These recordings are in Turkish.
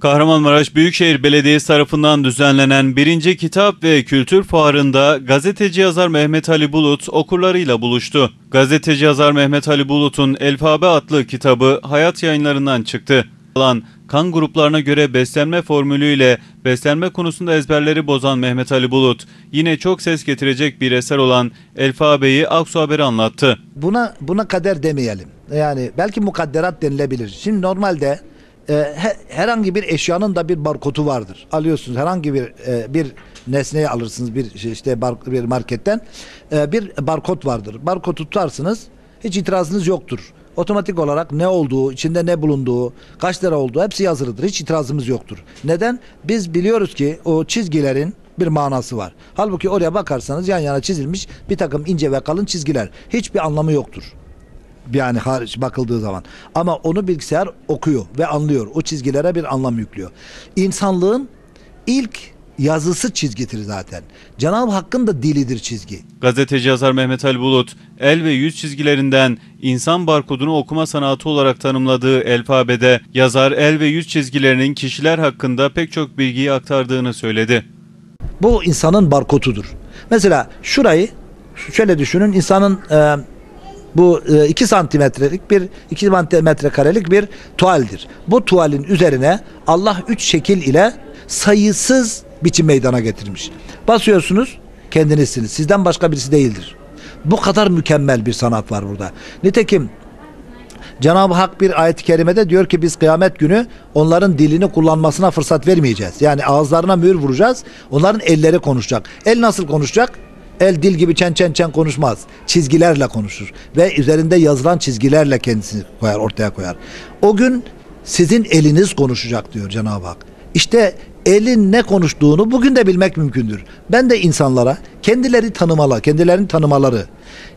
Kahramanmaraş Büyükşehir Belediyesi tarafından düzenlenen 1. Kitap ve Kültür Fuarı'nda gazeteci yazar Mehmet Ali Bulut okurlarıyla buluştu. Gazeteci yazar Mehmet Ali Bulut'un Elfabe adlı kitabı Hayat yayınlarından çıktı. Alan kan gruplarına göre beslenme formülüyle beslenme konusunda ezberleri bozan Mehmet Ali Bulut yine çok ses getirecek bir eser olan Elfabe'yi Aksu Haber'e anlattı. Buna buna kader demeyelim. Yani belki mukadderat denilebilir. Şimdi normalde e, he- herhangi bir eşyanın da bir barkodu vardır. Alıyorsunuz herhangi bir e, bir nesneyi alırsınız bir şey işte bir marketten e, bir barkod vardır. Barkodu tutarsınız hiç itirazınız yoktur. Otomatik olarak ne olduğu, içinde ne bulunduğu, kaç lira olduğu hepsi yazılıdır. Hiç itirazımız yoktur. Neden? Biz biliyoruz ki o çizgilerin bir manası var. Halbuki oraya bakarsanız yan yana çizilmiş bir takım ince ve kalın çizgiler. Hiçbir anlamı yoktur. Yani hariç bakıldığı zaman. Ama onu bilgisayar okuyor ve anlıyor. O çizgilere bir anlam yüklüyor. İnsanlığın ilk yazısı çizgidir zaten. Cenab-ı Hakk'ın da dilidir çizgi. Gazeteci yazar Mehmet Ali Bulut, el ve yüz çizgilerinden insan barkodunu okuma sanatı olarak tanımladığı Elfabe'de yazar el ve yüz çizgilerinin kişiler hakkında pek çok bilgiyi aktardığını söyledi. Bu insanın barkodudur. Mesela şurayı şöyle düşünün insanın e, bu 2 santimetrelik bir 2 santimetre karelik bir tuvaldir. Bu tuvalin üzerine Allah üç şekil ile sayısız biçim meydana getirmiş. Basıyorsunuz kendinizsiniz. Sizden başka birisi değildir. Bu kadar mükemmel bir sanat var burada. Nitekim Cenab-ı Hak bir ayet-i kerimede diyor ki biz kıyamet günü onların dilini kullanmasına fırsat vermeyeceğiz. Yani ağızlarına mühür vuracağız. Onların elleri konuşacak. El nasıl konuşacak? El dil gibi çen çen çen konuşmaz. Çizgilerle konuşur. Ve üzerinde yazılan çizgilerle kendisini koyar, ortaya koyar. O gün sizin eliniz konuşacak diyor Cenab-ı Hak. İşte elin ne konuştuğunu bugün de bilmek mümkündür. Ben de insanlara kendileri tanımalı, kendilerini tanımaları,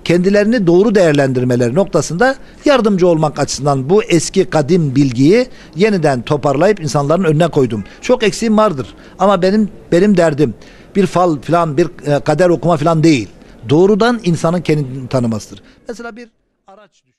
kendilerini doğru değerlendirmeleri noktasında yardımcı olmak açısından bu eski kadim bilgiyi yeniden toparlayıp insanların önüne koydum. Çok eksiğim vardır ama benim benim derdim bir fal falan bir e, kader okuma falan değil. Doğrudan insanın kendini tanımasıdır. Mesela bir araç düşün.